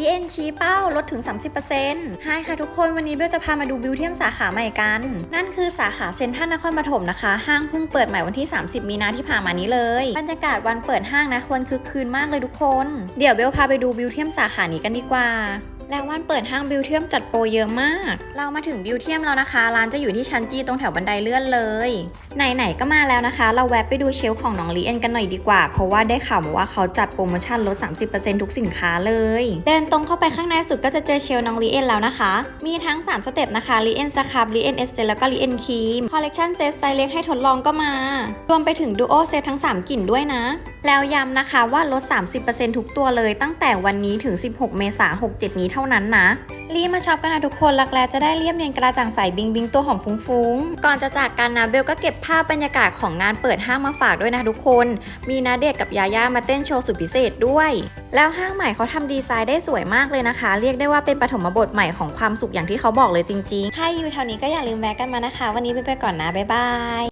รีเอนชี้เป้าลดถึง 30%hi ค่ะทุกคนวันนี้เบลจะพามาดูบิวเทียมสาขาใหม่กัน นั่นคือสาขาเซ็นทรัลนครปฐมนะคะ ห้างเพิ่งเปิดใหม่วันที่ 30 มีนาที่ผ่านมานี้เลย บรรยากาศวันเปิดห้างนะควรคึกคืนมากเลยทุกคน เดี๋ยวเบลพาไปดูบิวเทียมสาขานี้กันดีกว่าแล้ววันเปิดห้างบิวเทียมจัดโปรเยอะมาก เรามาถึงบิวเทียมแล้วนะคะ ร้านจะอยู่ที่ชั้นจีตรงแถวบันไดเลื่อนเลย ไหนๆก็มาแล้วนะคะ เราแวะไปดูเชลของน้องลีเอ็นกันหน่อยดีกว่า เพราะว่าได้ข่าวมาว่าเขาจัดโปรโมชั่นลด 30%ทุกสินค้าเลย เดินตรงเข้าไปข้างในสุดก็จะเจอเชลน้องลีเอ็นแล้วนะคะ มีทั้ง 3 สเต็ปนะคะลีเอ็นสครับลีเอ็นเอสเแล้วก็ลีเอ็นครีมคอลเลคชันเซตไซเล็กให้ทดลองก็มา รวมไปถึงดูโอเซตทั้ง 3 กลิ่นด้วยนะ แล้วย้ำนะคะว่าลด 30%ทุกตัวเลยตั้งแต่วันนี้ถึง 16 เมษายน67 นี้เท่านั้นนะ รีบมาช็อปกันนะทุกคนรักแร้จะได้เรียบเนียนกระจ่างใสบิงบิงตัวหอมฟุ้งๆ ก่อนจะจากกันนะเบลก็เก็บภาพบรรยากาศของงานเปิดห้างมาฝากด้วยนะทุกคน มีนาเดชน์กับยาย่ามาเต้นโชว์สุดพิเศษด้วย แล้วห้างใหม่เขาทำดีไซน์ได้สวยมากเลยนะคะ เรียกได้ว่าเป็นปฐมบทใหม่ของความสุขอย่างที่เขาบอกเลยจริงๆถ้าอยู่แถวนี้ก็อย่าลืมแวะกันมานะคะ วันนี้ไปไปก่อนนะบ๊ายบาย